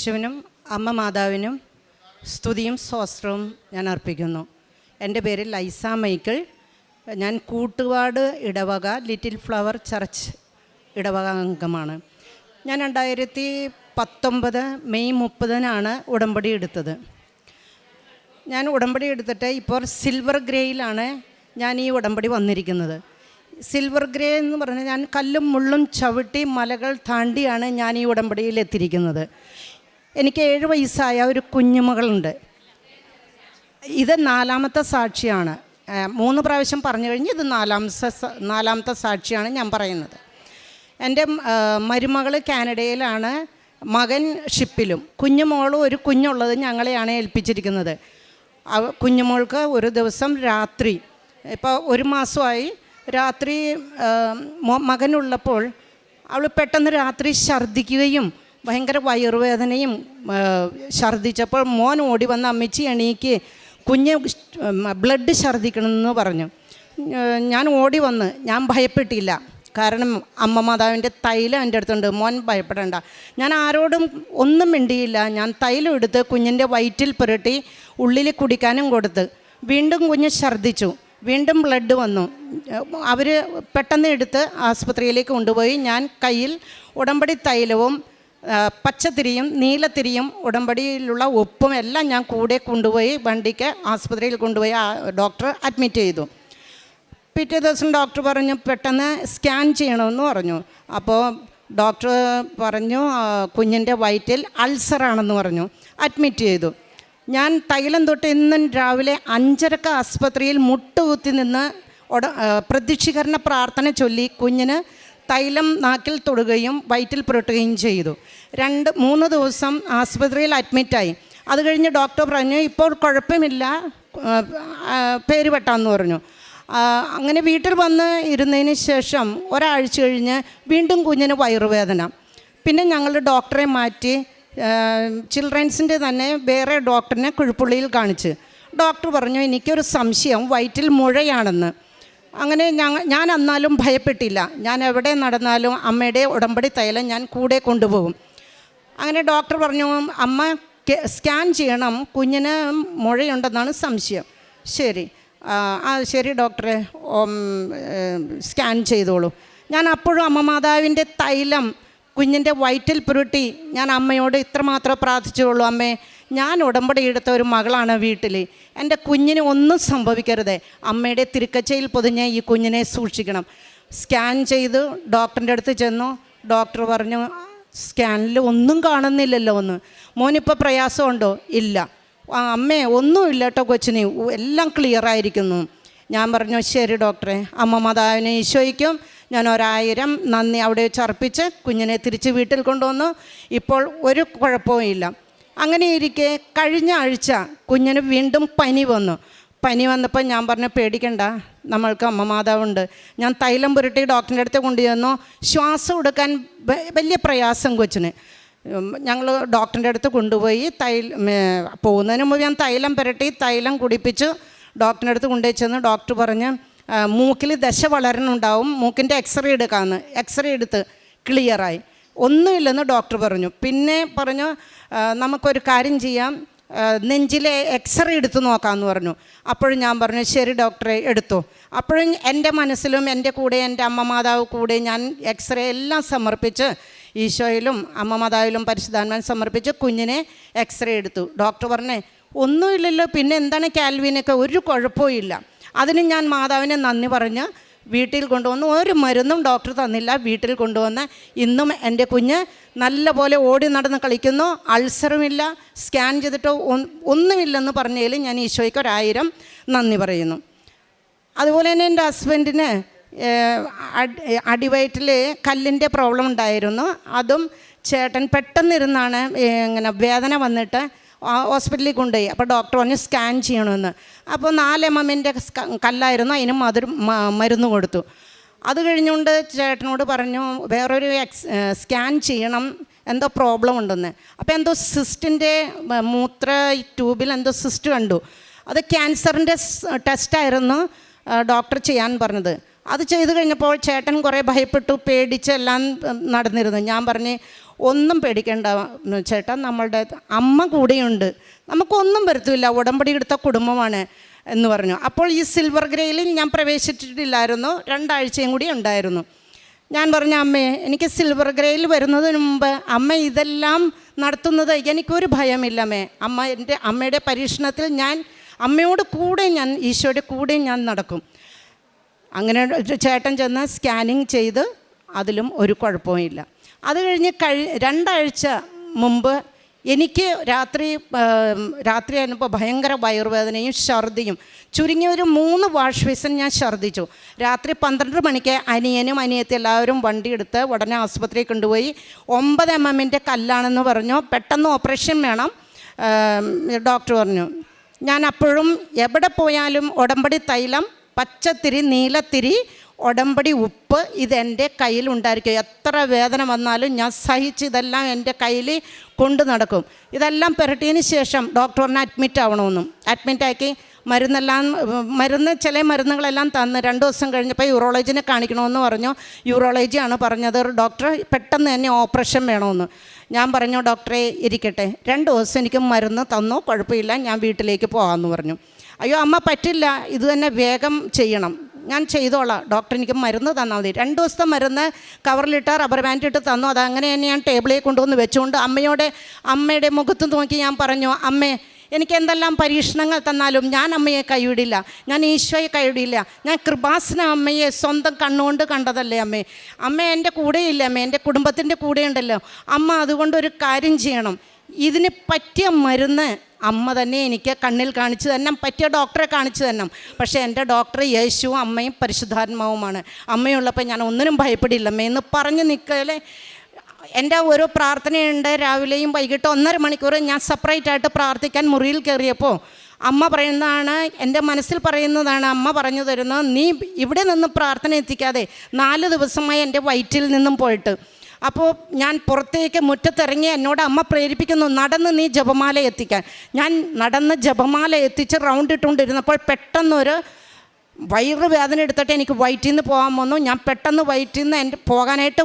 യേശുവിനും അമ്മ മാതാവിനും സ്തുതിയും സ്വസ്ത്രവും ഞാൻ അർപ്പിക്കുന്നു. എന്റെ പേര് ലൈസ മൈക്കിൾ. ഞാൻ കൂട്ടുപാട് ഇടവക ലിറ്റിൽ ഫ്ലവർ ചർച്ച് ഇടവക അംഗമാണ്. ഞാൻ രണ്ടായിരത്തി പത്തൊമ്പത് മെയ് മുപ്പതിനാണ് ഉടമ്പടി എടുത്തത്. ഞാൻ ഉടമ്പടി എടുത്തിട്ട് ഇപ്പോൾ സിൽവർ ഗ്രേയിലാണ് ഞാൻ ഈ ഉടമ്പടി വന്നിരിക്കുന്നത്. സിൽവർ ഗ്രേ എന്ന് പറഞ്ഞാൽ ഞാൻ കല്ലും മുള്ളും ചവിട്ടി മലകൾ താണ്ടിയാണ് ഞാൻ ഈ ഉടമ്പടിയിൽ എത്തിയിരിക്കുന്നത്. എനിക്ക് ഏഴ് വയസ്സായ ഒരു കുഞ്ഞുമകളുണ്ട്. ഇത് നാലാമത്തെ സാക്ഷിയാണ്. മൂന്ന് പ്രാവശ്യം പറഞ്ഞു കഴിഞ്ഞ് ഇത് നാലാമത്തെ നാലാമത്തെ സാക്ഷിയാണ് ഞാൻ പറയുന്നത്. എന്റെ മരുമകൾ കാനഡയിലാണ് മകൻ ഷിപ്പിലും കുഞ്ഞുമോളും ഒരു കുഞ്ഞുള്ളത് ഞങ്ങളെയാണ് ഏൽപ്പിച്ചിരിക്കുന്നത്. കുഞ്ഞുമോൾക്ക് ഒരു ദിവസം രാത്രി ഇപ്പോൾ ഒരു മാസമായി രാത്രി മകനുള്ളപ്പോൾ അവൾ പെട്ടെന്ന് രാത്രി ഛർദ്ദിക്കുകയും ഭയങ്കര വയറുവേദനയും ഛർദ്ദിച്ചപ്പോൾ മോൻ ഓടി വന്ന് അമ്മച്ചി എണീക്ക് കുഞ്ഞ് ബ്ലഡ് ഛർദ്ദിക്കണമെന്ന് പറഞ്ഞു. ഞാൻ ഓടി വന്ന് ഞാൻ ഭയപ്പെട്ടില്ല. കാരണം അമ്മ മാതാവിന്റെ തൈലം എന്റെ അടുത്തുണ്ട്. മോൻ ഭയപ്പെടേണ്ട. ഞാൻ ആരോടും ഒന്നും മിണ്ടിയില്ല. ഞാൻ തൈലം എടുത്ത് കുഞ്ഞിന്റെ വയറ്റിൽ പുരട്ടി ഉള്ളിൽ കുടിക്കാനും കൊടുത്ത്. വീണ്ടും കുഞ്ഞ് ഛർദ്ദിച്ചു. വീണ്ടും ബ്ലഡ് വന്നു. അവർ പെട്ടെന്ന് എടുത്ത് ആസ്പത്രിയിലേക്ക് കൊണ്ടുപോയി. ഞാൻ കയ്യിൽ ഉടമ്പടി തൈലവും പച്ചത്തിരിയും നീലത്തിരിയും ഉടമ്പടിയിലുള്ള ഉപ്പും എല്ലാം ഞാൻ കൂടെ കൊണ്ടുപോയി വണ്ടിക്ക് ആസ്പത്രിയിൽ കൊണ്ടുപോയി ആ ഡോക്ടർ അഡ്മിറ്റ് ചെയ്തു. പിറ്റേ ദിവസം ഡോക്ടർ പറഞ്ഞു പെട്ടെന്ന് സ്കാൻ ചെയ്യണമെന്ന് പറഞ്ഞു. അപ്പോൾ ഡോക്ടർ പറഞ്ഞു കുഞ്ഞിന്റെ വയറ്റിൽ അൾസറാണെന്ന് പറഞ്ഞു. അഡ്മിറ്റ് ചെയ്തു. ഞാൻ തൈലം തൊട്ട് ഇന്നും രാവിലെ അഞ്ചരക്ക ആസ്പത്രിയിൽ മുട്ടുകുത്തി നിന്ന് ആ, പ്രാർത്ഥന ചൊല്ലി കുഞ്ഞിന് തൈലം നാക്കിൽ തൊടുകയും വയറ്റിൽ പുരട്ടുകയും ചെയ്തു. രണ്ട് മൂന്ന് ദിവസം ആസ്പത്രിയിൽ അഡ്മിറ്റായി അത് കഴിഞ്ഞ് ഡോക്ടർ പറഞ്ഞു ഇപ്പോൾ കുഴപ്പമില്ല പേര് വെട്ടാമെന്ന് പറഞ്ഞു. അങ്ങനെ വീട്ടിൽ വന്ന് ഇരുന്നതിന് ശേഷം ഒരാഴ്ച കഴിഞ്ഞ് വീണ്ടും കുഞ്ഞിന് വയറുവേദന. പിന്നെ ഞങ്ങൾ ഡോക്ടറെ മാറ്റി ചിൽഡ്രൻസിന്റെ തന്നെ വേറെ ഡോക്ടറിനെ കുഴിപ്പുള്ളിയിൽ കാണിച്ച്. ഡോക്ടർ പറഞ്ഞു എനിക്കൊരു സംശയം വയറ്റിൽ മുഴയാണെന്ന്. അങ്ങനെ ഞങ്ങൾ ഞാൻ അന്നാലും ഭയപ്പെട്ടില്ല. ഞാൻ എവിടെ നടന്നാലും അമ്മയുടെ ഉടമ്പടി തൈലം ഞാൻ കൂടെ കൊണ്ടുപോകും. അങ്ങനെ ഡോക്ടർ പറഞ്ഞു അമ്മ സ്കാൻ ചെയ്യണം. കുഞ്ഞിന് മുഴയുണ്ടെന്നാണ് സംശയം. ശരി. ആ ശരി ഡോക്ടറെ. സ്കാൻ ചെയ്തോളൂ. ഞാൻ അപ്പോഴും അമ്മ മാതാവിന്റെ തൈലം കുഞ്ഞിന്റെ വയറ്റിൽ പുരുട്ടി. ഞാൻ അമ്മയോട് ഇത്രമാത്രം പ്രാർത്ഥിച്ചുള്ളൂ. അമ്മേ ഞാൻ ഉടമ്പടി എടുത്ത ഒരു മകളാണ് വീട്ടിൽ എന്റെ കുഞ്ഞിന് ഒന്നും സംഭവിക്കരുത്. അമ്മയുടെ തിരുക്കച്ചയിൽ പൊതിഞ്ഞ് ഈ കുഞ്ഞിനെ സൂക്ഷിക്കണം. സ്കാൻ ചെയ്ത് ഡോക്ടറിന്റെ അടുത്ത് ചെന്നു. ഡോക്ടർ പറഞ്ഞു സ്കാനിൽ ഒന്നും കാണുന്നില്ലല്ലോ ഒന്ന് മോനിപ്പോൾ പ്രയാസമുണ്ടോ? ഇല്ല. അമ്മേ ഒന്നുമില്ല കേട്ടോ കൊച്ചിന്. എല്ലാം ക്ലിയറായിരിക്കുന്നു ഞാൻ പറഞ്ഞു ശരി ഡോക്ടറെ അമ്മ മാതാവിനെ ഈശോയ്ക്കും. ഞാൻ ഒരായിരം നന്ദി അവിടെ വെച്ച് അർപ്പിച്ച് കുഞ്ഞിനെ തിരിച്ച് വീട്ടിൽ കൊണ്ടുവന്നു. ഇപ്പോൾ ഒരു കുഴപ്പവും ഇല്ല. അങ്ങനെ ഇരിക്കെ കഴിഞ്ഞ ആഴ്ച കുഞ്ഞിന് വീണ്ടും പനി വന്നു. പനി വന്നപ്പോൾ ഞാൻ പറഞ്ഞു പേടിക്കണ്ട നമ്മൾക്ക് അമ്മ മാതാവുണ്ട്. ഞാൻ തൈലം പുരട്ടി ഡോക്ടറിന്റെ അടുത്ത് കൊണ്ടുചെന്നു. ശ്വാസം എടുക്കാൻ വലിയ പ്രയാസം കൊച്ചിന്. ഞങ്ങൾ ഡോക്ടറിന്റെ അടുത്ത് കൊണ്ടുപോയി തൈൽ പോകുന്നതിന് മുമ്പ് ഞാൻ തൈലം പുരട്ടി തൈലം കുടിപ്പിച്ചു ഡോക്ടറിന്റെ അടുത്ത് കൊണ്ടുപോയി ചെന്ന് ഡോക്ടർ പറഞ്ഞ് മൂക്കിൽ ദശ വളരണുണ്ടാവും മൂക്കിന്റെ എക്സ്റേ എടുക്കാമെന്ന് എക്സ്റേ എടുത്ത് ക്ലിയറായി. ഒന്നുമില്ലെന്ന് ഡോക്ടർ പറഞ്ഞു. പിന്നെ പറഞ്ഞു നമുക്കൊരു കാര്യം ചെയ്യാം. നെഞ്ചിലെ എക്സ്റേ എടുത്ത് നോക്കാമെന്ന് പറഞ്ഞു. അപ്പോഴും ഞാൻ പറഞ്ഞു ശരി ഡോക്ടറെ എടുത്തു. അപ്പോഴും എന്റെ മനസ്സിലും എന്റെ കൂടെ എന്റെ അമ്മ മാതാവ് കൂടെ ഞാൻ എക്സ്റേ എല്ലാം സമർപ്പിച്ച് ഈശോയിലും അമ്മ മാതാവിലും പരിശുദ്ധാന്മാൻ സമർപ്പിച്ച് കുഞ്ഞിനെ എക്സ്റേ എടുത്തു. ഡോക്ടർ പറഞ്ഞേ ഒന്നുമില്ലല്ലോ പിന്നെ എന്താണ് കാൽവിനൊക്കെ? ഒരു കുഴപ്പവും ഇല്ല. അതിന് ഞാൻ മാതാവിനെ നന്ദി പറഞ്ഞ് വീട്ടിൽ കൊണ്ടുവന്ന് ഒരു മരുന്നും ഡോക്ടർ തന്നില്ല. വീട്ടിൽ കൊണ്ടുവന്ന് ഇന്നും എന്റെ കുഞ്ഞ് നല്ലപോലെ ഓടി നടന്ന് കളിക്കുന്നു. അൾസറുമില്ല. സ്കാൻ ചെയ്തിട്ടോ ഒന്നുമില്ലെന്ന് പറഞ്ഞതിൽ ഞാൻ ഈശോയ്ക്ക് ഒരായിരം നന്ദി പറയുന്നു. അതുപോലെ തന്നെ എന്റെ ഹസ്ബൻഡിന് അടിവയറ്റിൽ കല്ലിന്റെ പ്രോബ്ലം ഉണ്ടായിരുന്നു. അതും ചേട്ടൻ പെട്ടെന്നിരുന്നാണ് ഇങ്ങനെ വേദന വന്നിട്ട് ഹോസ്പിറ്റലിൽ കൊണ്ടുപോയി. അപ്പോൾ ഡോക്ടർ പറഞ്ഞു സ്കാൻ ചെയ്യണമെന്ന്. അപ്പോൾ നാല് എം എമ്മിന്റെ കല്ലായിരുന്നു അതിന് മധുര മരുന്ന് കൊടുത്തു. അത് കഴിഞ്ഞുകൊണ്ട് ചേട്ടനോട് പറഞ്ഞു വേറൊരു എക്സ് സ്കാൻ ചെയ്യണം എന്തോ പ്രോബ്ലം ഉണ്ടെന്ന്. അപ്പോൾ എന്തോ സിസ്റ്റിന്റെ മൂത്ര ട്യൂബിൽ എന്തോ സിസ്റ്റ് കണ്ടു. അത് ക്യാൻസറിന്റെ ടെസ്റ്റായിരുന്നു ഡോക്ടർ ചെയ്യാൻ പറഞ്ഞത്. അത് ചെയ്ത് കഴിഞ്ഞപ്പോൾ ചേട്ടൻ കുറേ ഭയപ്പെട്ടു പേടിച്ച് എല്ലാം നടന്നിരുന്നു. ഞാൻ പറഞ്ഞ് ഒന്നും പേടിക്കേണ്ട ചേട്ടാ. നമ്മളുടെ അമ്മ കൂടെയുണ്ട്. നമുക്കൊന്നും വരത്തില്ല. ഉടമ്പടി എടുത്ത കുടുംബമാണ് എന്ന് പറഞ്ഞു. അപ്പോൾ ഈ സിൽവർ ഗ്രേയിൽ ഞാൻ പ്രവേശിച്ചിട്ടില്ലായിരുന്നു. രണ്ടാഴ്ചയും കൂടി ഉണ്ടായിരുന്നു. ഞാൻ പറഞ്ഞു അമ്മേ എനിക്ക് സിൽവർ ഗ്രേയിൽ വരുന്നതിന് മുമ്പ് അമ്മ ഇതെല്ലാം നടത്തുന്നത് എനിക്കൊരു ഭയമില്ല അമ്മേ. അമ്മ എന്റെ അമ്മയുടെ പരീക്ഷണത്തിൽ ഞാൻ അമ്മയോട് കൂടെ ഞാൻ ഈശോയുടെ കൂടെ ഞാൻ നടക്കും. അങ്ങനെ ചേട്ടൻ ചെന്ന് സ്കാനിങ് ചെയ്ത് അതിലും ഒരു കുഴപ്പവുമില്ല അത് കഴിഞ്ഞ് കഴി രണ്ടാഴ്ച മുമ്പ് എനിക്ക് രാത്രി രാത്രി ആയിരുന്നപ്പോൾ ഭയങ്കര വയറുവേദനയും ഛർദിയും. ചുരുങ്ങിയ ഒരു മൂന്ന് വാഷ് ബേസിൻ ഞാൻ ഛർദ്ദിച്ചു രാത്രി പന്ത്രണ്ട് മണിക്ക് അനിയനും അനിയത്തി എല്ലാവരും വണ്ടി എടുത്ത് ഉടനെ ആസ്പത്രിയിൽ കൊണ്ടുപോയി. ഒമ്പത് എം എമ്മിന്റെ കല്ലാണെന്ന് പറഞ്ഞു. പെട്ടെന്ന് ഓപ്പറേഷൻ വേണം ഡോക്ടർ പറഞ്ഞു. ഞാൻ അപ്പോഴും എവിടെ പോയാലും ഉടമ്പടി തൈലം പച്ചത്തിരി നീലത്തിരി ഉടമ്പടി ഉപ്പ് ഇതെന്റെ കയ്യിലുണ്ടായിരിക്കും എത്ര വേദന വന്നാലും ഞാൻ സഹിച്ച് ഇതെല്ലാം എന്റെ കയ്യിൽ കൊണ്ടു നടക്കും. ഇതെല്ലാം പുരട്ടിയതിന് ശേഷം ഡോക്ടറിനെ അഡ്മിറ്റ് ആവണമെന്നും. അഡ്മിറ്റാക്കി മരുന്നെല്ലാം മരുന്ന് ചില മരുന്നുകളെല്ലാം തന്ന് രണ്ട് ദിവസം കഴിഞ്ഞപ്പോൾ യൂറോളജിനെ കാണിക്കണമെന്ന് പറഞ്ഞു. യൂറോളജിയാണ് പറഞ്ഞത്. ഡോക്ടർ പെട്ടെന്ന് തന്നെ ഓപ്പറേഷൻ വേണമെന്ന്. ഞാൻ പറഞ്ഞു ഡോക്ടറെ ഇരിക്കട്ടെ. രണ്ട് ദിവസം എനിക്ക് മരുന്ന് തന്നു? കുഴപ്പമില്ല. ഞാൻ വീട്ടിലേക്ക് പോകാമെന്ന് പറഞ്ഞു. അയ്യോ അമ്മ പറ്റില്ല. ഇത് തന്നെ വേഗം ചെയ്യണം. ഞാൻ ചെയ്തോളാം. ഡോക്ടർ എനിക്ക് മരുന്ന് തന്നാൽ മതി. രണ്ട് ദിവസത്തെ മരുന്ന് കവറിലിട്ട് റബ്ബർ ബാൻഡ് ഇട്ട് തന്നു. അത് അങ്ങനെ തന്നെ ഞാൻ ടേബിളിൽ കൊണ്ടുവന്ന് വെച്ചുകൊണ്ട് അമ്മയോടെ അമ്മയുടെ മുഖത്ത് നോക്കി ഞാൻ പറഞ്ഞു അമ്മേ എനിക്ക് എന്തെല്ലാം പരീക്ഷണങ്ങൾ തന്നാലും ഞാൻ അമ്മയെ കൈവിടില്ല. ഞാൻ ഈശോയെ കൈവിടില്ല. ഞാൻ കൃപാസന അമ്മയെ സ്വന്തം കണ്ണുകൊണ്ട് കണ്ടതല്ലേ അമ്മേ. അമ്മ എന്റെ കൂടെയില്ല അമ്മ? എന്റെ കുടുംബത്തിന്റെ കൂടെയുണ്ടല്ലോ. അമ്മ അതുകൊണ്ട് ഒരു കാര്യം ചെയ്യണം. ഇതിന് പറ്റിയ മരുന്ന് അമ്മ തന്നെ എനിക്ക് കണ്ണിൽ കാണിച്ചു തന്നെ പറ്റിയ ഡോക്ടറെ കാണിച്ചു തന്നെ പക്ഷേ എന്റെ ഡോക്ടർ യേശുവും അമ്മയും പരിശുദ്ധാത്മാവുമാണ്. അമ്മയുള്ളപ്പോൾ ഞാൻ ഒന്നിനും ഭയപ്പെടില്ല അമ്മ എന്ന് പറഞ്ഞു നിൽക്കലേ എന്റെ ഓരോ പ്രാർത്ഥനയുണ്ട്. രാവിലെയും വൈകിട്ട് ഒന്നര മണിക്കൂർ ഞാൻ സെപ്പറേറ്റ് ആയിട്ട് പ്രാർത്ഥിക്കാൻ മുറിയിൽ കയറിയപ്പോൾ അമ്മ പറയുന്നതാണ് എന്റെ മനസ്സിൽ പറയുന്നതാണ് അമ്മ പറഞ്ഞു തരുന്നത് നീ ഇവിടെ നിന്ന് പ്രാർത്ഥന എത്തിക്കാതെ നാല് ദിവസമായി എന്റെ വയറ്റിൽ നിന്നും പോയിട്ട് അപ്പോൾ ഞാൻ പുറത്തേക്ക് മുറ്റത്തിറങ്ങി എന്നോട് അമ്മ പ്രേരിപ്പിക്കുന്നു നടന്ന് നീ ജപമാല എത്തിക്കാൻ. ഞാൻ നടന്ന് ജപമാല എത്തിച്ച് റൗണ്ട് ഇട്ടുകൊണ്ടിരുന്നപ്പോൾ പെട്ടെന്നൊരു വയറ് വേദന എടുത്തിട്ട് എനിക്ക് വയറ്റിൽ നിന്ന് പോകാൻ വന്നു. ഞാൻ പെട്ടെന്ന് വയറ്റിൽ നിന്ന് എന്റെ പോകാനായിട്ട്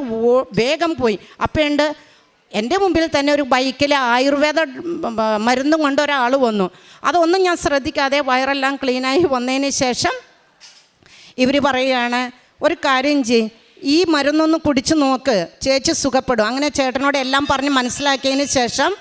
വേഗം പോയി. അപ്പോഴുണ്ട് എന്റെ മുമ്പിൽ തന്നെ ഒരു ബൈക്കിൽ ആയുർവേദ മരുന്നും കൊണ്ട് ഒരാൾ വന്നു. അതൊന്നും ഞാൻ ശ്രദ്ധിക്കാതെ വയറെല്ലാം ക്ലീനായി വന്നതിന് ശേഷം ഇവർ പറയുകയാണ് ഒരു കാര്യം ചെയ് ഈ മരുന്നൊന്ന് കുടിച്ച് നോക്ക്. ചേച്ചി സുഖപ്പെടും. അങ്ങനെ ചേട്ടനോട് എല്ലാം പറഞ്ഞ് മനസ്സിലാക്കിയതിന് ശേഷം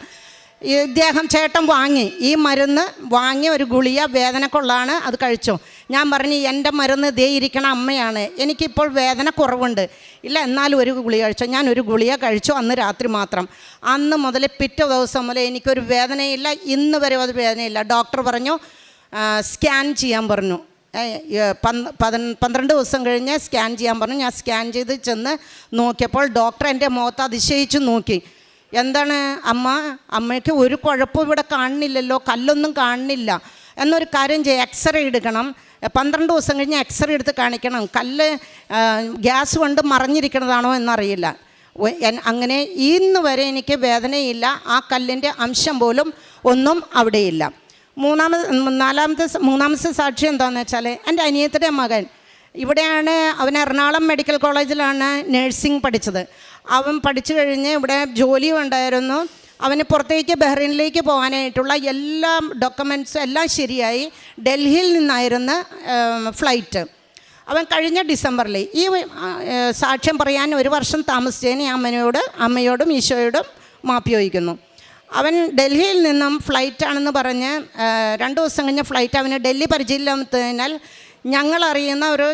ഇദ്ദേഹം ചേട്ടൻ വാങ്ങി. ഈ മരുന്ന് വാങ്ങി ഒരു ഗുളിയ വേദനക്കുള്ളാണ് അത് കഴിച്ചു. ഞാൻ പറഞ്ഞു എന്റെ മരുന്ന് ദേ ഇരിക്കണ അമ്മയാണ്. എനിക്കിപ്പോൾ വേദന കുറവുണ്ട്. ഇല്ല എന്നാലും ഒരു ഗുളിക കഴിച്ചു. ഞാൻ ഒരു ഗുളിക കഴിച്ചു അന്ന് രാത്രി മാത്രം. അന്ന് മുതൽ പിറ്റേ ദിവസം മുതൽ എനിക്കൊരു വേദനയില്ല. ഇന്ന് വരെ അത് വേദനയില്ല. ഡോക്ടർ പറഞ്ഞു സ്കാൻ ചെയ്യാൻ പറഞ്ഞു. പന്ത്രണ്ട് ദിവസം കഴിഞ്ഞ് സ്കാൻ ചെയ്യാൻ പറഞ്ഞു. ഞാൻ സ്കാൻ ചെയ്ത് ചെന്ന് നോക്കിയപ്പോൾ ഡോക്ടർ എന്റെ മുഖത്ത് അതിശയിച്ച് നോക്കി. എന്താണ് അമ്മ അമ്മയ്ക്ക് ഒരു കുഴപ്പവും ഇവിടെ കാണുന്നില്ലല്ലോ കല്ലൊന്നും കാണുന്നില്ല. എന്നൊരു കാര്യം ചെയ്യുക എക്സ്റേ എടുക്കണം. പന്ത്രണ്ട് ദിവസം കഴിഞ്ഞ് എക്സ്റേ എടുത്ത് കാണിക്കണം. കല്ല് ഗ്യാസ് കൊണ്ട് മറിഞ്ഞിരിക്കുന്നതാണോ എന്നറിയില്ല. അങ്ങനെ ഇന്ന് വരെ എനിക്ക് വേദനയില്ല. ആ കല്ലിന്റെ അംശം പോലും ഒന്നും അവിടെയില്ല. മൂന്നാമത് നാലാമത്തെ മൂന്നാമത്തെ സാക്ഷി എന്താണെന്ന് വെച്ചാൽ എന്റെ അനിയത്തിന്റെ മകൻ. ഇവിടെയാണ് അവൻ എറണാകുളം മെഡിക്കൽ കോളേജിലാണ് നഴ്സിംഗ് പഠിച്ചത്. അവൻ പഠിച്ചു കഴിഞ്ഞ് ഇവിടെ ജോലിയും ഉണ്ടായിരുന്നു. അവന് പുറത്തേക്ക് ബഹ്റൈനിലേക്ക് പോകാനായിട്ടുള്ള എല്ലാ ഡോക്യുമെന്റ്സും എല്ലാം ശരിയായി. ഡൽഹിയിൽ നിന്നായിരുന്നു ഫ്ലൈറ്റ് അവൻ കഴിഞ്ഞ ഡിസംബറിൽ ഈ സാക്ഷ്യം പറയാൻ ഒരു വർഷം താമസിച്ചതിന് അമ്മനോട് അമ്മയോടും ഈശോയോടും മാപ്പി ചോദിക്കുന്നു. അവൻ ഡൽഹിയിൽ നിന്നും ഫ്ലൈറ്റാണെന്ന് പറഞ്ഞ് രണ്ട് ദിവസം കഴിഞ്ഞ ഫ്ലൈറ്റ് അവന് ഡൽഹി പരിചയമില്ലാത്തതിനാൽ ഞങ്ങളറിയുന്ന ഒരു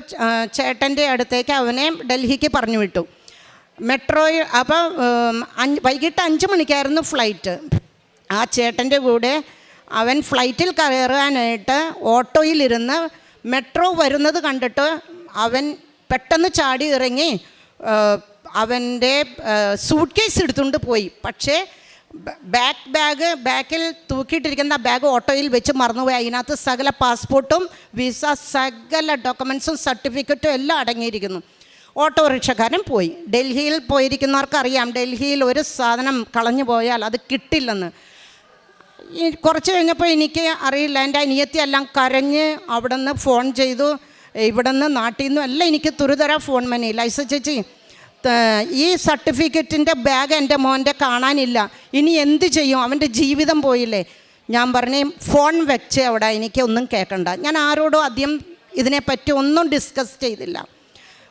ചേട്ടന്റെ അടുത്തേക്ക് അവനെ ഡൽഹിക്ക് പറഞ്ഞു വിട്ടു. മെട്രോയിൽ അപ്പോൾ അഞ്ച് വൈകിട്ട് അഞ്ച് മണിക്കായിരുന്നു ഫ്ലൈറ്റ് ആ ചേട്ടന്റെ കൂടെ അവൻ ഫ്ലൈറ്റിൽ കയറാനായിട്ട് ഓട്ടോയിലിരുന്ന് മെട്രോ വരുന്നത് കണ്ടിട്ട് അവൻ പെട്ടെന്ന് ചാടി ഇറങ്ങി അവന്റെ സൂട്ട് കേസ് എടുത്തുകൊണ്ട് പോയി. പക്ഷേ ബാക്ക് ബാഗ് ബാക്കിൽ തൂക്കിയിട്ടിരിക്കുന്ന ബാഗ് ഓട്ടോയിൽ വെച്ച് മറന്നുപോയി. അതിനകത്ത് സകല പാസ്പോർട്ടും വിസ സകല ഡോക്യുമെൻസും സർട്ടിഫിക്കറ്റും എല്ലാം അടങ്ങിയിരിക്കുന്നു. ഓട്ടോറിക്ഷക്കാരൻ പോയി. ഡൽഹിയിൽ പോയിരിക്കുന്നവർക്കറിയാം. ഡൽഹിയിൽ ഒരു സാധനം കളഞ്ഞു പോയാൽ അത് കിട്ടില്ലെന്ന്. കുറച്ച് കഴിഞ്ഞപ്പോൾ എനിക്ക് അറിയില്ല. എന്റെ അനിയത്തി എല്ലാം കരഞ്ഞ് അവിടെ നിന്ന് ഫോൺ ചെയ്തു. ഇവിടെ നിന്ന് നാട്ടിൽ നിന്നും എല്ലാം എനിക്ക് തുരുതര ഫോൺ മനി ലൈസ ചേച്ചി ഈ സർട്ടിഫിക്കറ്റിന്റെ ബാഗ് എന്റെ മോന്റെ കാണാനില്ല. ഇനി എന്ത് ചെയ്യും? അവന്റെ ജീവിതം പോയില്ലേ? ഞാൻ പറഞ്ഞേ ഫോൺ വെച്ച് അവിടെ എനിക്ക് ഒന്നും കേൾക്കണ്ട ഞാൻ ആരോടും ആദ്യം ഇതിനെപ്പറ്റി ഒന്നും ഡിസ്കസ് ചെയ്തില്ല.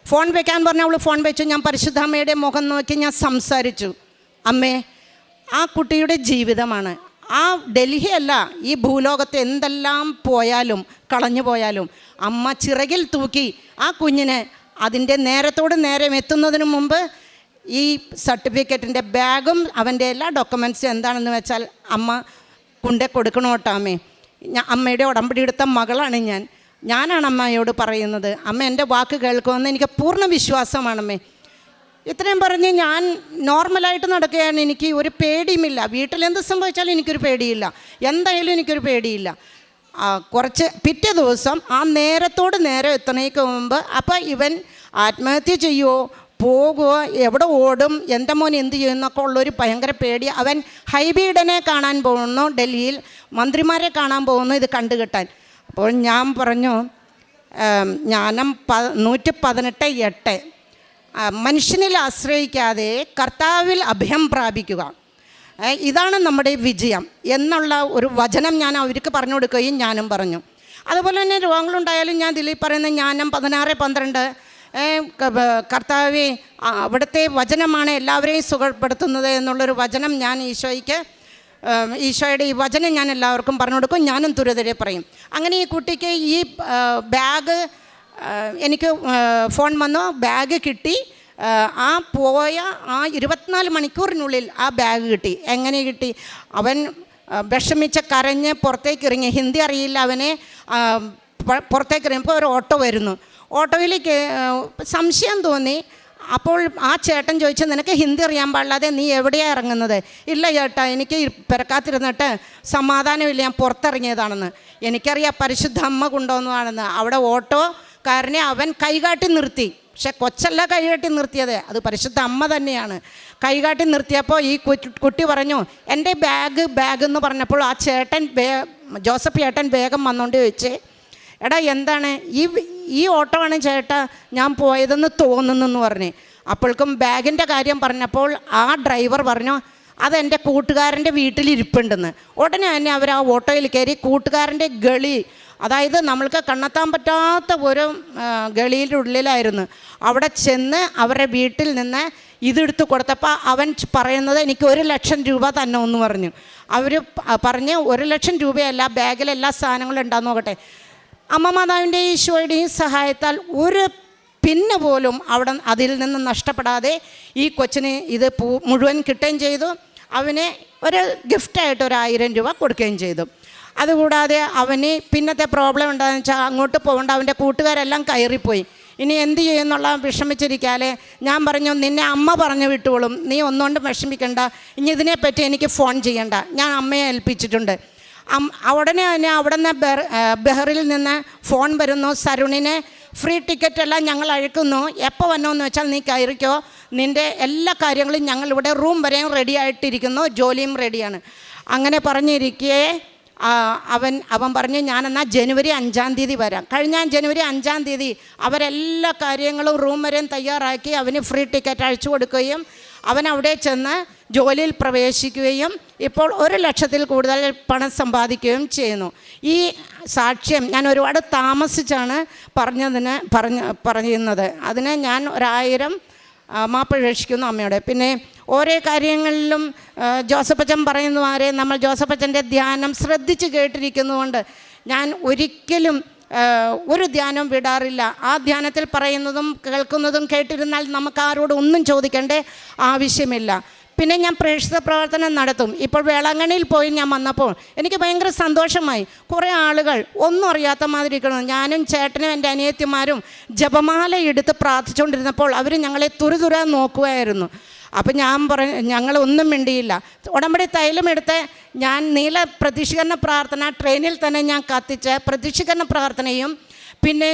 ഫോൺ വെക്കാൻ പറഞ്ഞ അവൾ ഫോൺ വെച്ചു. ഞാൻ പരിശുദ്ധാമ്മയുടെ മുഖം നോക്കി ഞാൻ സംസാരിച്ചു. അമ്മേ ആ കുട്ടിയുടെ ജീവിതമാണ്. ആ ഡൽഹി അല്ല ഈ ഭൂലോകത്ത് എന്തെല്ലാം പോയാലും കളഞ്ഞു പോയാലും അമ്മ ചിറകിൽ തൂക്കി ആ കുഞ്ഞിനെ അതിന്റെ നേരത്തോട് നേരം എത്തുന്നതിന് മുമ്പ് ഈ സർട്ടിഫിക്കറ്റിന്റെ ബാഗും അവന്റെ എല്ലാ ഡോക്യുമെന്റ്സും എന്താണെന്ന് വെച്ചാൽ അമ്മ കൊണ്ടേ കൊടുക്കണം അമ്മേ ഞാൻ അമ്മയുടെ ഉടമ്പടി എടുത്ത മകളാണ് ഞാൻ. ഞാനാണ് അമ്മയോട് പറയുന്നത് അമ്മ എന്റെ വാക്ക് കേൾക്കുമെന്ന് എനിക്ക് പൂർണ വിശ്വാസമാണമ്മേ. ഇത്രയും പറഞ്ഞ് ഞാൻ നോർമലായിട്ട് നടക്കുകയാണ്. എനിക്ക് ഒരു പേടിയുമില്ല. വീട്ടിൽ എന്ത് സംഭവിച്ചാലും എനിക്കൊരു പേടിയില്ല. എന്തായാലും എനിക്കൊരു പേടിയില്ല. കുറച്ച് പിറ്റേ ദിവസം ആ നേരത്തോട് നേരെ എത്തണേക്ക് മുമ്പ് അപ്പം ഇവൻ ആത്മഹത്യ ചെയ്യുമോ പോകുമോ എവിടെ ഓടും? എന്റെ മോൻ എന്ത് ചെയ്യുന്നൊക്കെ ഉള്ളൊരു ഭയങ്കര പേടി അവൻ ഹൈബീഡനെ കാണാൻ പോകുന്നു ഡൽഹിയിൽ മന്ത്രിമാരെ കാണാൻ പോകുന്നു ഇത് കണ്ടു കിട്ടാൻ അപ്പോൾ ഞാൻ പറഞ്ഞു ജ്ഞാനം പ നൂറ്റി പതിനെട്ട് എട്ട് മനുഷ്യനിൽ ആശ്രയിക്കാതെ കർത്താവിൽ അഭയം പ്രാപിക്കുക. ഇതാണ് നമ്മുടെ വിജയം എന്നുള്ള ഒരു വചനം ഞാൻ അവർക്ക് പറഞ്ഞു കൊടുക്കുകയും ഞാനും പറഞ്ഞു. അതുപോലെ തന്നെ രോഗങ്ങളുണ്ടായാലും ഞാൻ ദിലീപ് പറയുന്ന ജ്ഞാനം പതിനാറ് പന്ത്രണ്ട് കർത്താവെ അവിടുത്തെ വചനമാണ് എല്ലാവരെയും സുഖപ്പെടുത്തുന്നത് എന്നുള്ളൊരു വചനം ഞാൻ ഈശോയ്ക്ക് ഈശോയുടെ ഈ വചനം ഞാൻ എല്ലാവർക്കും പറഞ്ഞു കൊടുക്കും ഞാനും തുരുതരെ പറയും. അങ്ങനെ ഈ കുട്ടിക്ക് ഈ ബാഗ് എനിക്ക് ഫോൺ വന്നു ബാഗ് കിട്ടി ആ, പോയ ആ ഇരുപത്തിനാല് മണിക്കൂറിനുള്ളിൽ ആ ബാഗ് കിട്ടി. എങ്ങനെ കിട്ടി? അവൻ വിഷമിച്ച കരഞ്ഞ് പുറത്തേക്ക് ഇറങ്ങി. ഹിന്ദി അറിയില്ല അവനെ. പുറത്തേക്ക് ഇറങ്ങിയപ്പോൾ ഒരു ഓട്ടോ വരുന്നു. ഓട്ടോയിലേക്ക് സംശയം തോന്നി. അപ്പോൾ ആ ചേട്ടൻ ചോദിച്ചു നിനക്ക് ഹിന്ദി അറിയാൻ പാടില്ലാതെ നീ എവിടെയാണ് ഇറങ്ങുന്നത്? ഇല്ല ചേട്ടാ എനിക്ക് പിറക്കാത്തിരുന്നിട്ട് സമാധാനമില്ല. ഞാൻ പുറത്തിറങ്ങിയതാണെന്ന്. എനിക്കറിയാം പരിശുദ്ധ അമ്മ കൊണ്ടുവന്നതാണെന്ന്. അവിടെ ഓട്ടോ ഓട്ടോക്കാരനെ അവൻ കൈകാട്ടി നിർത്തി. പക്ഷെ കൊച്ചല്ല കൈകാട്ടി നിർത്തിയത്. അത് പരിശുദ്ധ അമ്മ തന്നെയാണ്. കൈകാട്ടി നിർത്തിയപ്പോൾ ഈ കുട്ടി- പറഞ്ഞു എന്റെ ബാഗ് ബാഗ് എന്ന് പറഞ്ഞപ്പോൾ ആ ചേട്ടൻ ബേ ജോസഫ് ചേട്ടൻ വേഗം വന്നുകൊണ്ട് ചോദിച്ചേ എടാ എന്താണ്? ഈ ഈ ഓട്ടോ ആണ് ചേട്ടാ ഞാൻ പോയതെന്ന് തോന്നുന്നെന്ന് പറഞ്ഞ്. അപ്പോൾക്കും ബാഗിന്റെ കാര്യം പറഞ്ഞപ്പോൾ ആ ഡ്രൈവർ പറഞ്ഞു അതെന്റെ കൂട്ടുകാരന്റെ വീട്ടിലിരിപ്പുണ്ടെന്ന്. ഉടനെ തന്നെ അവർ ആ ഓട്ടോയിൽ കയറി കൂട്ടുകാരന്റെ ഗളി അതായത് നമ്മൾക്ക് കണ്ടെത്താൻ പറ്റാത്ത ഒരു ഗളിയുടെ ഉള്ളിലായിരുന്നു. അവിടെ ചെന്ന് അവരുടെ വീട്ടിൽ നിന്ന് ഇതെടുത്ത് കൊടുത്തപ്പോൾ അവൻ പറയുന്നത് എനിക്ക് ഒരു ലക്ഷം രൂപ തന്നെ ഒന്ന് പറഞ്ഞു. അവർ പറഞ്ഞ് ഒരു ലക്ഷം രൂപയല്ല ബാഗിൽ എല്ലാ സാധനങ്ങളും ഉണ്ടാകുന്ന നോക്കട്ടെ. അമ്മ മാതാവിന്റെ ഈശോയുടെയും സഹായത്താൽ ഒരു പിന്നെ പോലും അവിടെ അതിൽ നിന്ന് നഷ്ടപ്പെടാതെ ഈ കൊച്ചിന് ഇത് മുഴുവൻ കിട്ടുകയും ചെയ്തു. അവന് ഒരു ഗിഫ്റ്റായിട്ട് ഒരു ആയിരം രൂപ കൊടുക്കുകയും ചെയ്തു. അതുകൂടാതെ അവന് പിന്നത്തെ പ്രോബ്ലം എന്താണെന്ന് വെച്ചാൽ അങ്ങോട്ട് പോകേണ്ട അവന്റെ കൂട്ടുകാരെല്ലാം കയറിപ്പോയി. ഇനി എന്ത് ചെയ്യുമെന്നുള്ള വിഷമിച്ചിരിക്കാതെ ഞാൻ പറഞ്ഞു നിന്നെ അമ്മ പറഞ്ഞു വിട്ടോളും. നീ ഒന്നുകൊണ്ടും വിഷമിക്കണ്ട. ഇനി ഇതിനെപ്പറ്റി എനിക്ക് ഫോൺ ചെയ്യണ്ട. ഞാൻ അമ്മയെ ഏൽപ്പിച്ചിട്ടുണ്ട്. ഉടനെ തന്നെ അവിടെ നിന്ന് ബെഹറിൽ നിന്ന് ഫോൺ വരുന്നു. സരുണിനെ ഫ്രീ ടിക്കറ്റ് എല്ലാം ഞങ്ങൾ അയക്കുന്നു. എപ്പോൾ വന്നോന്ന് വെച്ചാൽ നീ കയറിക്കോ. നിന്റെ എല്ലാ കാര്യങ്ങളും ഞങ്ങളിവിടെ റൂം വരെയും റെഡി ആയിട്ടിരിക്കുന്നു. ജോലിയും റെഡിയാണ് അങ്ങനെ പറഞ്ഞിരിക്കേ അവൻ അവൻ പറഞ്ഞു ഞാനെന്നാൽ ജനുവരി അഞ്ചാം തീയതി വരാം. കഴിഞ്ഞ ജനുവരി അഞ്ചാം തീയതി അവരെല്ലാ കാര്യങ്ങളും റൂം വരെയും തയ്യാറാക്കി അവന് ഫ്രീ ടിക്കറ്റ് അയച്ചു കൊടുക്കുകയും അവൻ അവിടെ ചെന്ന് ജോലിയിൽ പ്രവേശിക്കുകയും ഇപ്പോൾ ഒരു ലക്ഷത്തിൽ കൂടുതൽ പണം സമ്പാദിക്കുകയും ചെയ്യുന്നു. ഈ സാക്ഷ്യം ഞാൻ ഒരുപാട് താമസിച്ചാണ് പറഞ്ഞതിന് പറഞ്ഞ പറയുന്നത്. അതിന് ഞാൻ ഒരായിരം മാപ്പ് രക്ഷിക്കുന്നു അമ്മയുടെ. പിന്നെ ഓരോ കാര്യങ്ങളിലും ജോസഫച്ചൻ പറയുന്നവരെ നമ്മൾ ജോസഫച്ചന്റെ ധ്യാനം ശ്രദ്ധിച്ച് കേട്ടിരിക്കുന്നതുകൊണ്ട് ഞാൻ ഒരിക്കലും ഒരു ധ്യാനം വിടാറില്ല. ആ ധ്യാനത്തിൽ പറയുന്നതും കേൾക്കുന്നതും കേട്ടിരുന്നാൽ നമുക്ക് ആരോടും ഒന്നും ചോദിക്കേണ്ട ആവശ്യമില്ല. പിന്നെ ഞാൻ പ്രേക്ഷിത പ്രവർത്തനം നടത്തും. ഇപ്പോൾ വേളാങ്കണ്ണിയിൽ പോയി ഞാൻ വന്നപ്പോൾ എനിക്ക് ഭയങ്കര സന്തോഷമായി. കുറേ ആളുകൾ ഒന്നും അറിയാത്ത മാതിരി ഇരിക്കണം ഞാനും ചേട്ടനും എന്റെ അനിയത്തിമാരും ജപമാല എടുത്ത് പ്രാർത്ഥിച്ചുകൊണ്ടിരുന്നപ്പോൾ അവർ ഞങ്ങളെ തുരുതുര നോക്കുമായിരുന്നു അപ്പം ഞാൻ പറ ഞങ്ങൾ ഒന്നും മിണ്ടിയില്ല. ഉടമ്പടി തൈലം എടുത്ത് ഞാൻ നീല പ്രതീക്ഷീകരണ പ്രാർത്ഥന ട്രെയിനിൽ തന്നെ ഞാൻ കത്തിച്ച് പ്രതീക്ഷീകരണ പ്രാർത്ഥനയും പിന്നെ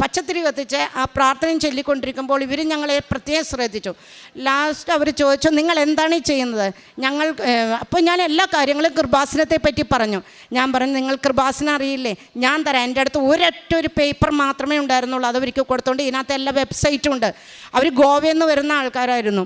പച്ചത്തിരി കത്തിച്ച് ആ പ്രാർത്ഥനയും ചൊല്ലിക്കൊണ്ടിരിക്കുമ്പോൾ ഇവർ ഞങ്ങളെ പ്രത്യേകം ശ്രദ്ധിച്ചു. ലാസ്റ്റ് അവർ ചോദിച്ചു നിങ്ങൾ എന്താണ് ഈ ചെയ്യുന്നത്? ഞങ്ങൾ അപ്പോൾ ഞാൻ എല്ലാ കാര്യങ്ങളും കൃപാസനത്തെ പറ്റി പറഞ്ഞു. ഞാൻ പറഞ്ഞു നിങ്ങൾ കൃപാസനം അറിയില്ലേ? ഞാൻ തരാം. എന്റെ അടുത്ത് ഒരൊറ്റ ഒരു പേപ്പർ മാത്രമേ ഉണ്ടായിരുന്നുള്ളൂ. അതവർക്ക് അവർക്ക് കൊടുത്തോണ്ട് ഇതിനകത്ത് എല്ലാ വെബ്സൈറ്റും ഉണ്ട്. അവർ ഗോവയിൽ നിന്ന് വരുന്ന ആൾക്കാരായിരുന്നു.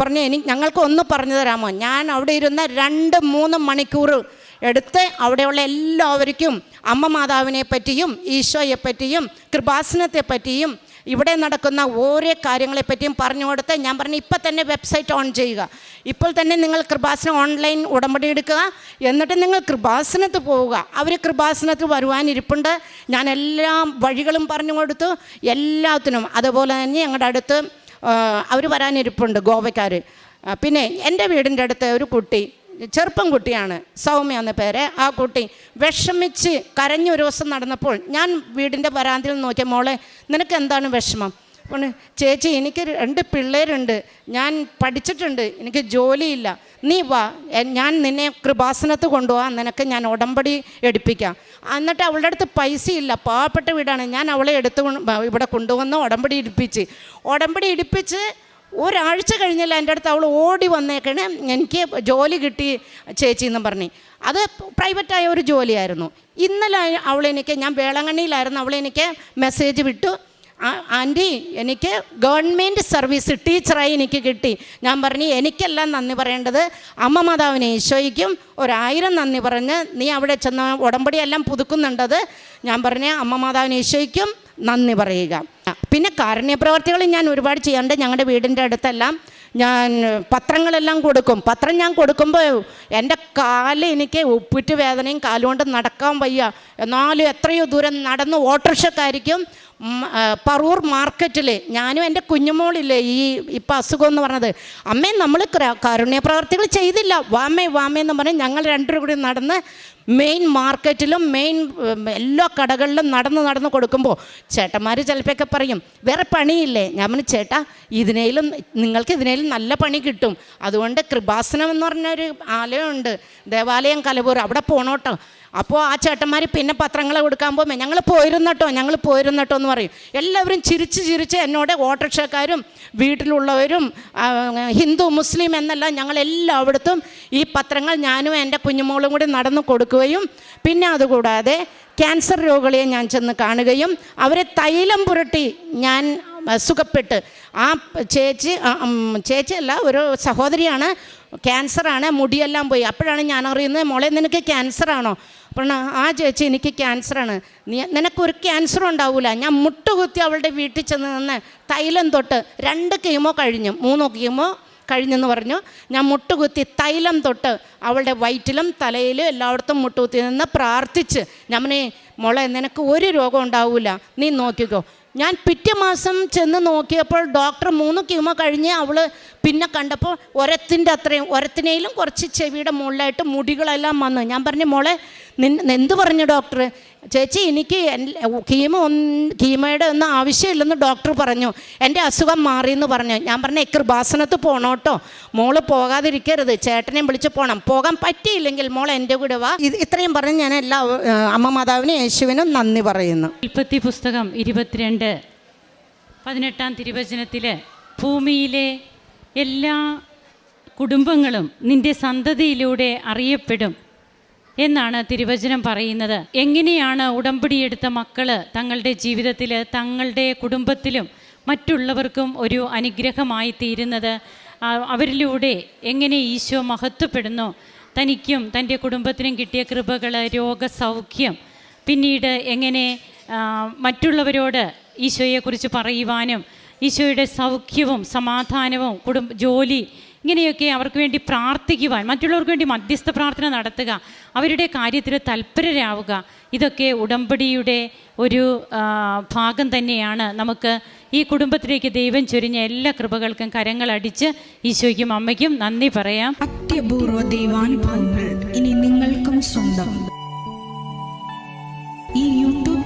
പറഞ്ഞു എനിക്ക് ഞങ്ങൾക്ക് ഒന്ന് പറഞ്ഞു തരാമോ? ഞാൻ അവിടെ ഇരുന്ന രണ്ട് മൂന്ന് മണിക്കൂർ എടുത്ത് അവിടെയുള്ള എല്ലാവർക്കും അമ്മ മാതാവിനെ പറ്റിയും ഈശോയെ പറ്റിയും കൃപാസനത്തെ പറ്റിയും ഇവിടെ നടക്കുന്ന ഓരോ കാര്യങ്ങളെപ്പറ്റിയും പറഞ്ഞു കൊടുത്ത് ഞാൻ പറഞ്ഞു ഇപ്പം തന്നെ വെബ്സൈറ്റ് ഓൺ ചെയ്യുക. ഇപ്പോൾ തന്നെ നിങ്ങൾ കൃപാസനം ഓൺലൈൻ ഉടമ്പടി എടുക്കുക. എന്നിട്ട് നിങ്ങൾ കൃപാസനത്ത് പോവുക. അവർ കൃപാസനത്തിൽ വരുവാനിരിപ്പുണ്ട്. ഞാൻ എല്ലാ വഴികളും പറഞ്ഞു കൊടുത്തു. എല്ലാത്തിനും. അതുപോലെ തന്നെ ഞങ്ങളുടെ അടുത്ത് അവർ വരാനിരിപ്പുണ്ട് ഗോവയ്ക്കാർ പിന്നെ എന്റെ വീടിന്റെ അടുത്ത് ഒരു കുട്ടി ചെറുപ്പം കുട്ടിയാണ് സൗമ്യ എന്ന പേര്. ആ കുട്ടി വിഷമിച്ച് കരഞ്ഞ ഒരു ദിവസം നടന്നപ്പോൾ ഞാൻ വീടിന്റെ വരാന്തിൽ നോക്കിയ മോളെ നിനക്ക് എന്താണ് വിഷമം? അപ്പോൾ ചേച്ചി എനിക്ക് രണ്ട് പിള്ളേരുണ്ട്. ഞാൻ പഠിച്ചിട്ടുണ്ട്. എനിക്ക് ജോലിയില്ല. നീ വാ. ഞാൻ നിന്നെ കൃപാസനത്ത് കൊണ്ടുപോകാം നിനക്ക് ഞാൻ ഉടമ്പടി എടുപ്പിക്കാം. എന്നിട്ട് അവളുടെ അടുത്ത് പൈസയില്ല. പാവപ്പെട്ട വീടാണ്. ഞാൻ അവളെ എടുത്ത് ഇവിടെ കൊണ്ടുവന്ന് ഉടമ്പടി ഇടിപ്പിച്ച്. ഉടമ്പടി ഇടിപ്പിച്ച് ഒരാഴ്ച കഴിഞ്ഞില്ല എന്റെ അടുത്ത് അവൾ ഓടി വന്നേക്കണേ. എനിക്ക് ജോലി കിട്ടി ചേച്ചി എന്നും പറഞ്ഞു. അത് പ്രൈവറ്റായ ഒരു ജോലിയായിരുന്നു. ഇന്നലെ അവളെനിക്ക് ഞാൻ വേളങ്ങണ്ണിയിലായിരുന്നു അവളെനിക്ക് മെസ്സേജ് വിട്ടു. ആന്റി എനിക്ക് ഗവൺമെന്റ് സർവീസ് ടീച്ചറായി എനിക്ക് കിട്ടി. ഞാൻ പറഞ്ഞു എനിക്കെല്ലാം നന്ദി പറയേണ്ടത്. അമ്മ മാതാവിനെ ഈശോയ്ക്കും ഒരായിരം നന്ദി പറഞ്ഞ് നീ അവിടെ ചെന്ന ഉടമ്പടിയെല്ലാം പുതുക്കുന്നുണ്ടത്. ഞാൻ പറഞ്ഞ അമ്മ മാതാവിനെ ഈശോയ്ക്കും നന്ദി പറയുക. പിന്നെ കാരുണ്യപ്രവർത്തികൾ ഞാൻ ഒരുപാട് ചെയ്യാറുണ്ട്. ഞങ്ങളുടെ വീടിന്റെ അടുത്തെല്ലാം ഞാൻ പത്രങ്ങളെല്ലാം കൊടുക്കും. പത്രം ഞാൻ കൊടുക്കുമ്പോൾ എന്റെ കാൽ എനിക്ക് ഉപ്പിറ്റ് വേദനയും കാലുകൊണ്ട് നടക്കാൻ വയ്യ. എന്നാലും എത്രയോ ദൂരം നടന്ന് ഓട്ടോറിക്ഷക്കാരിക്കും. ആ, മാർക്കറ്റിൽ ഞാനും എന്റെ കുഞ്ഞുമോളില്ലേ ഈ ഇപ്പം അസുഖം എന്ന് പറഞ്ഞത്. അമ്മേ നമ്മൾ കാരുണ്യ പ്രവർത്തികൾ ചെയ്തില്ല. വാമേ വാമേ എന്ന് പറഞ്ഞ് ഞങ്ങൾ രണ്ടുപേരും കൂടി നടന്ന് മെയിൻ മാർക്കറ്റിലും മെയിൻ എല്ലാ കടകളിലും നടന്ന് നടന്ന് കൊടുക്കുമ്പോൾ ചേട്ടന്മാർ ചിലപ്പോഴൊക്കെ പറയും വേറെ പണിയില്ലേ? ഞാൻ പറഞ്ഞു ചേട്ടാ ഇതിനേലും നിങ്ങൾക്ക് ഇതിനേലും നല്ല പണി കിട്ടും. അതുകൊണ്ട് കൃപാസനം എന്ന് പറഞ്ഞൊരു ആലയമുണ്ട്. ദേവാലയം കലപൂർ അവിടെ പോണോട്ടോ. അപ്പോൾ ആ ചേട്ടന്മാർ പിന്നെ പത്രങ്ങൾ കൊടുക്കാൻ പോകുമ്പോൾ ഞങ്ങൾ പോയിരുന്നട്ടോ ഞങ്ങൾ പോയിരുന്നട്ടോ എന്ന് പറയും. എല്ലാവരും ചിരിച്ച് ചിരിച്ച് എന്നോട് ഓട്ടോറിക്ഷക്കാരും വീട്ടിലുള്ളവരും ഹിന്ദു മുസ്ലിം എന്നല്ല ഞങ്ങളെല്ലായിടത്തും ഈ പത്രങ്ങൾ ഞാനും എന്റെ കുഞ്ഞുമോളും കൂടി നടന്നു കൊടുക്കുകയും പിന്നെ അതുകൂടാതെ ക്യാൻസർ രോഗികളെ ഞാൻ ചെന്ന് കാണുകയും അവരെ തൈലം പുരട്ടി ഞാൻ സുഖപ്പെട്ട്. ആ ചേച്ചി ചേച്ചിയല്ല ഒരു സഹോദരിയാണ് ക്യാൻസറാണ് മുടിയെല്ലാം പോയി. അപ്പോഴാണ് ഞാൻ അറിയുന്നത് മോളെ നിനക്ക് ക്യാൻസറാണോ? അപ്പോൾ ആ ചേച്ചി എനിക്ക് ക്യാൻസറാണ്. നീ നിനക്കൊരു ക്യാൻസറും ഉണ്ടാവില്ല ഞാൻ മുട്ടുകുത്തി അവളുടെ വീട്ടിൽ ചെന്ന് നിന്ന് തൈലം തൊട്ട് രണ്ട് കീമോ കഴിഞ്ഞു. മൂന്നോ കീമോ കഴിഞ്ഞെന്ന് പറഞ്ഞു. ഞാൻ മുട്ടുകുത്തി തൈലം തൊട്ട് അവളുടെ വയറ്റിലും തലയിലും എല്ലായിടത്തും മുട്ടുകുത്തി നിന്ന് പ്രാർത്ഥിച്ച് ഞാൻ മോളെ നിനക്ക് ഒരു രോഗം ഉണ്ടാവില്ല നീ നോക്കിക്കോ. ഞാൻ പിറ്റേ മാസം ചെന്ന് നോക്കിയപ്പോൾ ഡോക്ടർ മൂന്ന് കീമോ കഴിഞ്ഞ് അവൾ പിന്നെ കണ്ടപ്പോൾ ഒരത്തിന്റെ അത്രയും ഒരത്തിനേലും കുറച്ച് ചെവിയുടെ മുകളിലായിട്ട് മുടികളെല്ലാം വന്നു. ഞാൻ പറഞ്ഞു മോളെ നിൻ എന്ത് പറഞ്ഞു ഡോക്ടർ ചേച്ചി എനിക്ക് കീമോ കീമോയുടെ ഒന്നും ആവശ്യമില്ലെന്ന് ഡോക്ടർ പറഞ്ഞു. എന്റെ അസുഖം മാറിയെന്ന് പറഞ്ഞു. ഞാൻ പറഞ്ഞു കൃപാസനത്ത് പോണോട്ടോ മോൾ പോകാതിരിക്കരുത്. ചേട്ടനെയും വിളിച്ച് പോകണം പോകാൻ പറ്റിയില്ലെങ്കിൽ മോൾ എന്റെ കൂടെ വാ. ഇത് ഇത്രയും പറഞ്ഞ് ഞാൻ എല്ലാ അമ്മ മാതാവിനും യേശുവിനും നന്ദി പറയുന്നു. ഉൽപ്പത്തി പുസ്തകം ഇരുപത്തിരണ്ട് പതിനെട്ടാം തിരുവചനത്തിൽ ഭൂമിയിലെ എല്ലാ കുടുംബങ്ങളും നിന്റെ സന്തതിയിലൂടെ അറിയപ്പെടും. എന്നാണ് തിരുവചനം പറയുന്നത്. എങ്ങനെയാണ് ഉടമ്പടിയെടുത്ത മക്കൾ തങ്ങളുടെ ജീവിതത്തിൽ തങ്ങളുടെ കുടുംബത്തിലും മറ്റുള്ളവർക്കും ഒരു അനുഗ്രഹമായി തീരുന്നത്? അവരിലൂടെ എങ്ങനെ ഈശോ മഹത്വപ്പെടുന്നു? തനിക്കും തന്റെ കുടുംബത്തിനും കിട്ടിയ കൃപകൾ രോഗസൗഖ്യം പിന്നീട് എങ്ങനെ മറ്റുള്ളവരോട് ഈശോയെക്കുറിച്ച് പറയുവാനും ഈശോയുടെ സൗഖ്യവും സമാധാനവും കുടുംബ ജോലി ഇങ്ങനെയൊക്കെ അവർക്ക് വേണ്ടി പ്രാർത്ഥിക്കുവാൻ മറ്റുള്ളവർക്ക് വേണ്ടി മധ്യസ്ഥ പ്രാർത്ഥന നടത്തുക അവരുടെ കാര്യത്തിൽ തൽപരരാവുക ഇതൊക്കെ ഉടമ്പടിയുടെ ഒരു ഭാഗം തന്നെയാണ്. നമുക്ക് ഈ കുടുംബത്തിലേക്ക് ദൈവം ചൊരിഞ്ഞ എല്ലാ കൃപകൾക്കും കരങ്ങളടിച്ച് ഈശോയ്ക്കും അമ്മയ്ക്കും നന്ദി പറയാം. അത്യപൂർവ ദൈവാനുഭവങ്ങൾ ഇനി നിങ്ങൾക്കും സ്വന്തം. ഈ യൂട്യൂബ്